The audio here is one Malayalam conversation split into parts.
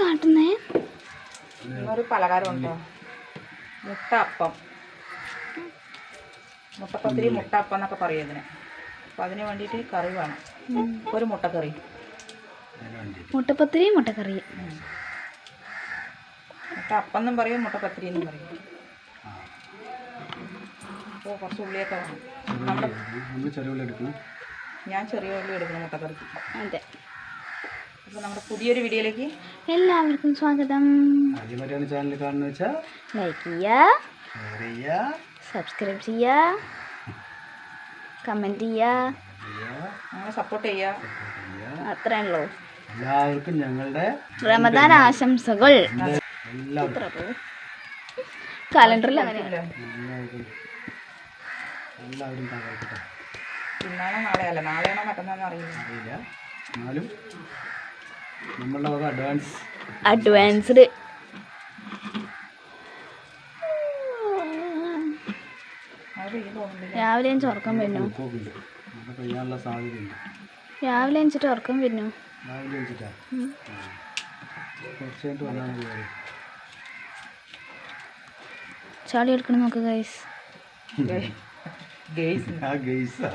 കാട്ടുന്നേ? ഒരു പലഹാരം ഉണ്ടോ മുട്ട അപ്പം മുട്ടപ്പത്തിരി മുട്ട അപ്പം എന്നൊക്കെ പറയും ഇതിന്. അപ്പം അതിന് വേണ്ടിയിട്ട് കറി വേണം. ഒരു മുട്ടക്കറി. മുട്ടപ്പത്തിരി മുട്ടക്കറി. മുട്ട അപ്പം എന്നും പറയും മുട്ടപ്പത്തിരി എന്നും പറയും അപ്പോൾ കുറച്ച് ഉള്ളിയൊക്കെ വേണം. ഞാൻ ചെറിയ ഉള്ളി എടുക്കണം മുട്ടക്കറിക്ക്. അതെ. അപ്പോൾ നമ്മുടെ പുതിയൊരു വീഡിയോയിലേക്ക് എല്ലാവർക്കും സ്വാഗതം. ആദ്യമായിട്ടാണ് ചാനൽ കാണുന്നത് വെച്ചാൽ ലൈക്ക് ചെയ്യുക സബ്സ്ക്രൈബ് ചെയ്യുക കമന്റ് ചെയ്യുക സപ്പോർട്ട് ചെയ്യുക ചെയ്യുക. എല്ലാവർക്കും ഞങ്ങളുടെ റമദാൻ ആശംസകൾ. കലണ്ടറിൽ അങ്ങനെ. എല്ലാവരും ഇന്നാണോ നാളെയല്ല? നാളെയാണോ മറ്റന്നാണെന്ന് അറിയില്ല. അറിയില്ല. എന്നാലും അഡ്വാൻസ്ഡ് രാവിലെ ഉറക്കം വരുന്നു. സാധ്യതയുണ്ട്. രാവിലെ എനിച്ചിട്ട് ഉറക്കം വരുന്നു. കാര്യം. ചാളി എടുക്കണം നോക്ക് ഗൈസ് ആ ഗെയ്സാ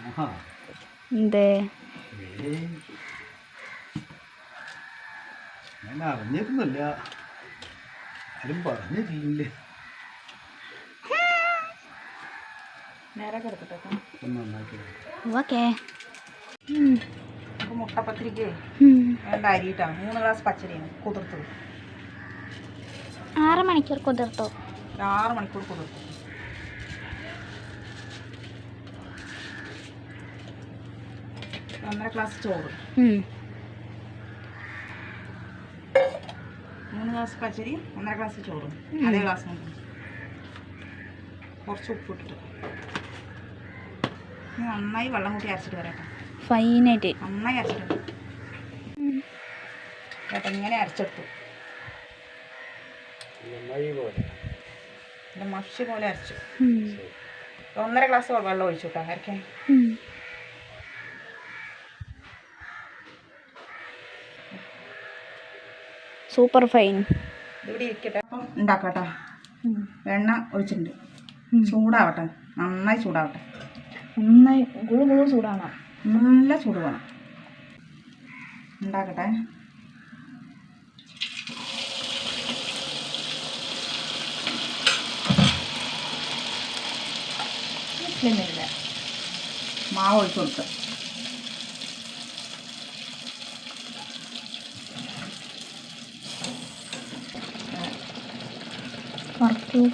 ആഹാ എന്തേ? ഞാൻ അറിഞ്ഞിരുന്നില്ല. ആരും പറഞ്ഞിട്ടില്ലേ. നേരെ കിടക്കട്ടെ കേട്ടോ. ഒന്ന് നന്നാക്കി ഓക്കേ. അപ്പോൾ മുട്ടപ്പത്തിരിക്ക് വേണ്ട അരിയിട്ടാണ് മൂന്ന് ഗ്ലാസ് പച്ചരിയാണ്. കുതിർത്തത് ആറ് മണിക്കൂർ കുതിർത്തോ. ആറ് മണിക്കൂർ കുതിർത്ത്. ഒന്നര ഗ്ലാസ് ചോറ് ഉം. മൂന്ന് ഗ്ലാസ് പച്ചരി ഒന്നര ഗ്ലാസ് ചോറും. അതേ ഗ്ലാസ് കുറച്ച് ഉപ്പിട്ടിട്ട് നന്നായി വെള്ളം കൂട്ടി അരച്ചിട്ട് വരാം. ഫൈനായിട്ട് നന്നായി അരച്ചിട്ട് കേട്ടോ ഇങ്ങനെ അരച്ചെടുത്തു. മഷി പോലെ അരച്ചു. ഒന്നര ഗ്ലാസ് വെള്ളം ഒഴിച്ചു കേട്ടോ അരക്കാൻ. Super fine. ഇവിടെ ഇരിക്കട്ടെ. അപ്പം ഉണ്ടാക്കട്ടെ. വെണ്ണ എണ്ണ ഒഴിച്ചിട്ടുണ്ട്. ചൂടാവട്ടെ. നന്നായി ചൂടാവട്ടെ. നന്നായി ഗുളു ഗുളു ചൂടാണ് നല്ല ചൂട് വേണം. ഉണ്ടാക്കട്ടെ. മാവ് ഒഴിച്ചു കൊടുക്കുക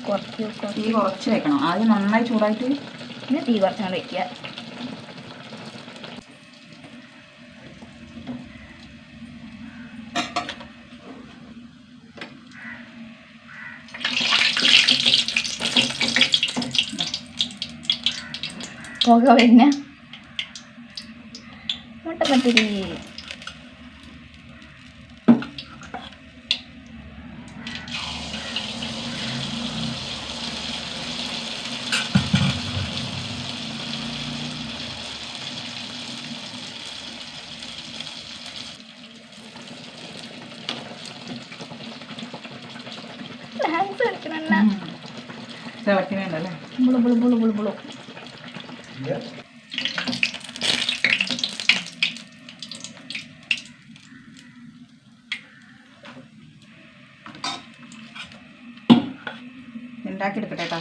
കുറയ്ക്കൂ കുറച്ച് തീ കുറച്ച് വെക്കണം. ആദ്യം നന്നായി ചൂടായിട്ട് പിന്നെ തീ കുറച്ചുകൊണ്ട് വയ്ക്കുക പുക പിന്നെ. മുട്ടപ്പത്തിരി തിളക്കണല്ലേ ബുളു ബുളു ബുളു ബുളു ബുളു ഉണ്ടാക്കിയെടുക്കട്ടെ കേട്ടോ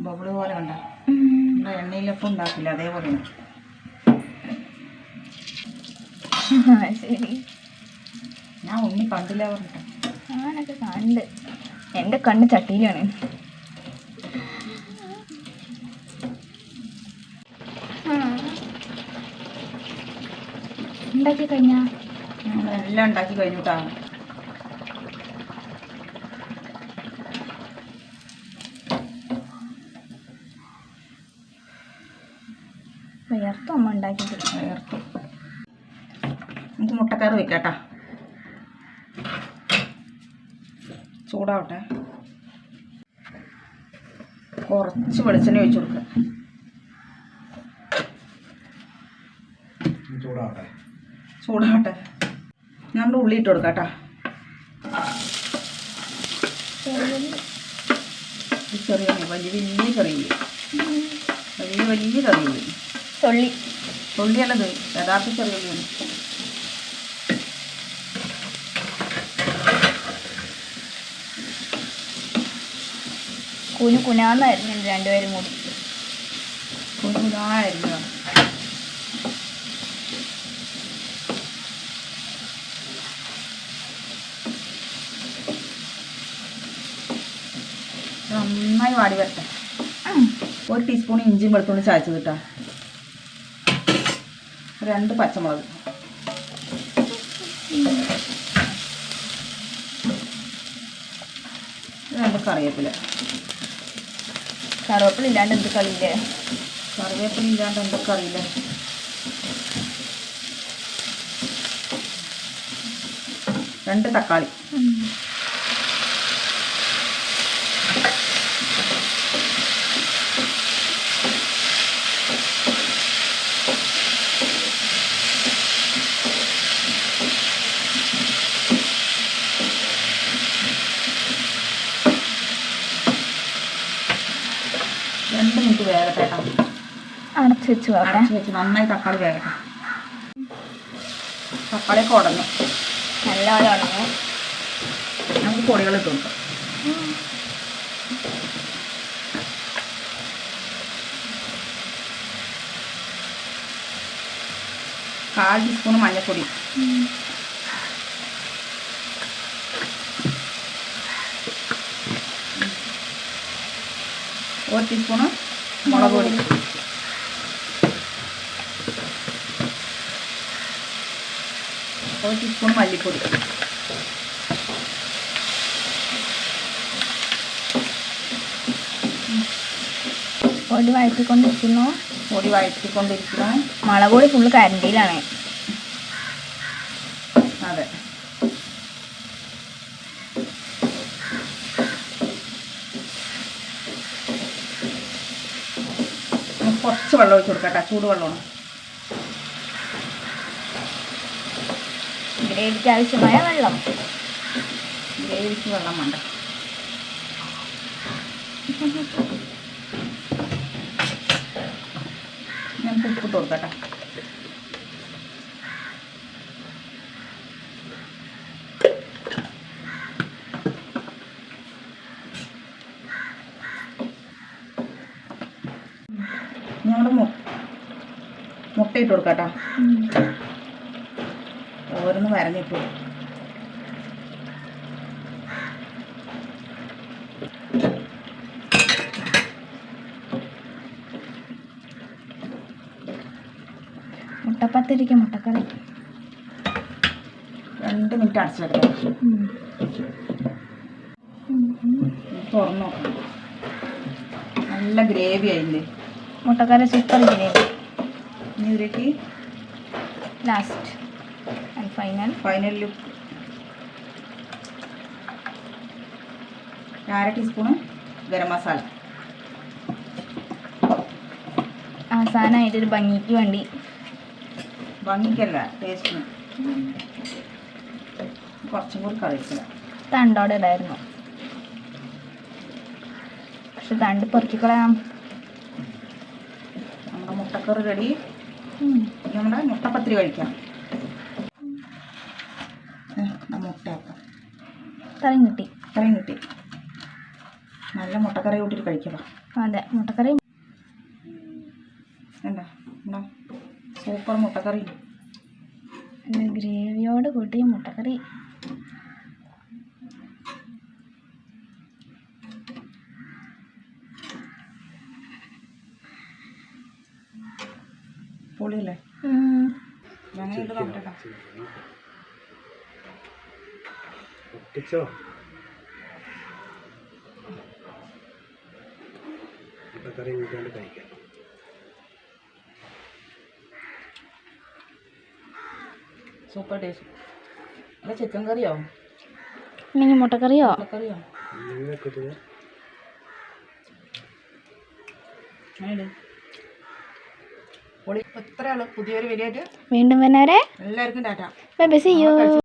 ബബിൾ പോലെ കണ്ട എണ്ണയിലപ്പം ഉണ്ടാക്കില്ല അതേപോലെയാണ് ശരി. ഞാൻ ഒന്നി കണ്ടില്ല പറഞ്ഞിട്ട്. ഞാനൊക്കെ കണ്ട്. എന്റെ കണ്ണ് ചട്ടിയിലാണ്. ഉണ്ടാക്കി കഴിഞ്ഞാ? എല്ലാം ഉണ്ടാക്കി കഴിഞ്ഞിട്ടാ വിയർത്തും അമ്മ ഉണ്ടാക്കിയിട്ട് ചേർത്തു നമുക്ക് മുട്ടക്കറി വെക്കാട്ടാ. ചൂടാവട്ടെ. കുറച്ച് വെളിച്ചെണ്ണ ഒഴിച്ചു കൊടുക്കുക ചൂടാവട്ടെ. ചൂടാവട്ടെ. ഞാൻ ഉള്ളി ഇട്ട് കൊടുക്കാം കേട്ടോ ചെറിയ വലിയ വലിയ ചെറിയ വലിയ വലിയ വലിയ ചെറിയ ഉള്ളി തൊള്ളി യഥാർത്ഥ ചെറിയ ഉള്ളിയാണ് കുനു കുനാന്നായിരുന്നു രണ്ടുപേരും കൂടി. കുഞ്ഞായിരുന്നു നന്നായി വാടി വരട്ടെ. ഒരു ടീസ്പൂൺ ഇഞ്ചിയും വെളുത്തുള്ളി ചായച്ചത് കേട്ടോ. രണ്ട് പച്ചമുളക്. രണ്ട് കറിവേപ്പില. കറുവപ്പില ഇല്ലാണ്ട് എന്ത് കളിയില്ലേ കറിവേപ്പില ഇല്ലാണ്ട് എന്ത് കറിയില്ലേ? രണ്ട് തക്കാളി രണ്ട് മിനിറ്റ് വേഗട്ടെ കേട്ടോ അടച്ചു വെച്ച് അടച്ച് വെച്ച് നന്നായി തക്കാളി വേകട്ടെ. തക്കാളി ഒക്കെ ഉടഞ്ഞു. നല്ലപോലെ ഉണങ്ങി നമുക്ക് പൊടികൾ ഇട്ട് കൊടുക്കാം. കാൽ ടീസ്പൂൺ മഞ്ഞൾപ്പൊടി. ഒരു ടീസ്പൂണ് മുളക് പൊടി. ഒരു ടീസ്പൂൺ മല്ലിപ്പൊടി. പൊടി വഴറ്റിക്കൊണ്ടിരിക്കുന്നു. പൊടി വഴറ്റിക്കൊണ്ടിരിക്കുന്നു മുളക് പൊടി ഫുള്ള് കരണ്ടിയിലാണ്. അതെ. കുറച്ച് വെള്ളം ഒഴിച്ച് കൊടുക്കട്ടെ ചൂടുവെള്ളമാണ്. ഗ്രേവിക്ക് ആവശ്യമായ വെള്ളം. ഗ്രേവിക്ക് വെള്ളം വേണ്ട. ഞാൻ ഉപ്പ് കൊടുക്കട്ടെ. ഞങ്ങളുടെ മുട്ട ഇട്ട് കൊടുക്കട്ടോ. ഓരോന്ന് വരഞ്ഞിട്ടു മുട്ടപ്പത്തിരിക്ക് മുട്ടക്കറി. രണ്ട് മിനിറ്റ് അടച്ചെടുക്കാം. തുറന്നു. നല്ല ഗ്രേവി ആയില്ലേ? മുട്ടക്കറി സൂപ്പർ ഗ്രേവി ഇനി ഇതിലേക്ക് last and final final look അര ടീസ്പൂണ് ഗരം മസാല അവസാനമായിട്ടൊരു ഭംഗിക്ക് വേണ്ടി. ഭംഗിക്കല്ല ടേസ്റ്റിന് കുറച്ചും കൂടി കറിയിക്കില്ല തണ്ടോടെ ഇടായിരുന്നു. പക്ഷെ തണ്ട് പൊറുക്കിക്കളയാം. നമ്മുടെ മുട്ടക്കറി റെഡി. നമ്മുടെ മുട്ടപ്പത്തിരി കഴിക്കാം. കറിയും കിട്ടി. തലയും കിട്ടി. നല്ല മുട്ടക്കറി കൂട്ടിയിട്ട് കഴിക്കാം അതെ മുട്ടക്കറി. എന്താ എന്താ സൂപ്പർ മുട്ടക്കറി. ഗ്രേവിയോട് കൂട്ടി മുട്ടക്കറി. പൊളിയല്ലേ. ഞങ്ങൾ ഇത് നോക്കട്ടെ ഒട്ടിച്ചോ? മുട്ടക്കറി കൂട്ടാണ്ട് കഴിക്കാം. സൂപ്പർ ടേസ്റ്റ് ചിക്കൻ കറിയോ അല്ലെങ്കിൽ മുട്ടക്കറിയോ? മുട്ടക്കറിയോ? വീണ്ടും വന്നവരെ എല്ലാവർക്കും Tata. Bye bye see you